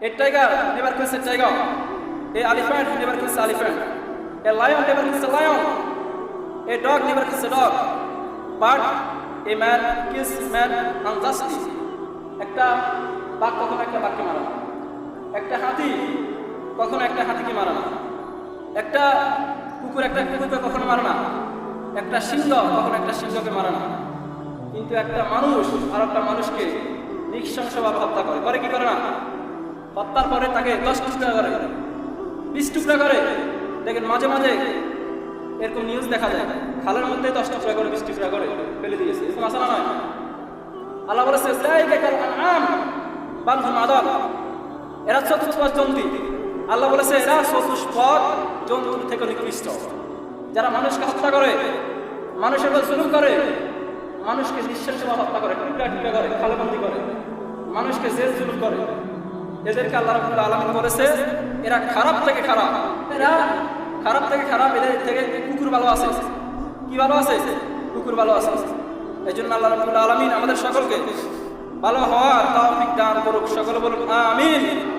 এর tiger never kiss a tiger a elephant never kiss a lion never kiss lion a dog never kiss a dog but a man kiss man unjustly একটা বাঘ কখনো একটা বাঘকে মারা একটা হাতি কখনো একটা হাতিকে মারা না। একটা কুকুর একটা কুকুরকে কখনো মারা না। একটা সিংহ কখনো একটা সিংহকে মারা কিন্তু একটা মানুষ আর একটা মানুষকে নিঃশংসভাবে হত্যা করে। করে কি করে না? হত্যার পরে তাকে দশ টুকরা করে। বিশ টুকরা করে। দেখেন মাঝে মাঝে এরকম নিউজ দেখা যায়। খালের মধ্যে দশ টুকরা করে, বিশ টুকরা করে ফেলে দিয়েছে। এরকম আসা নয়? আল্লাহ বলেছে "যায়গাকাল আনআম বান্ধু মাদল এরা চতুষ্পদ জন্তু। আল্লাহ বলেছে, এরা চতুষ্পদ জন্তুর থেকে নিকৃষ্ট। যারা মানুষকে হত্যা করে, মানুষের উপর জুলুম করে, মানুষকে নিঃশ্বাসভাবে হত্যা করে, টুকরা টুকরা করে, খালবন্দি করে, মানুষকে জেল জুলুম করে এদেরকে আল্লাহ রাবুল্লাহ আলমিন বলেছে, এরা খারাপ থেকে খারাপ। এরা খারাপ থেকে খারাপ, এদের থেকে কুকুর ভালো আছে। কি ভালো আছে? কুকুর ভালো আছে। এই জন্য আল্লাহ রাবুল্লাহ আলমিন আমাদের সকলকে ভালো হওয়ার তাও দান করুক। সকল বলুক আমিন।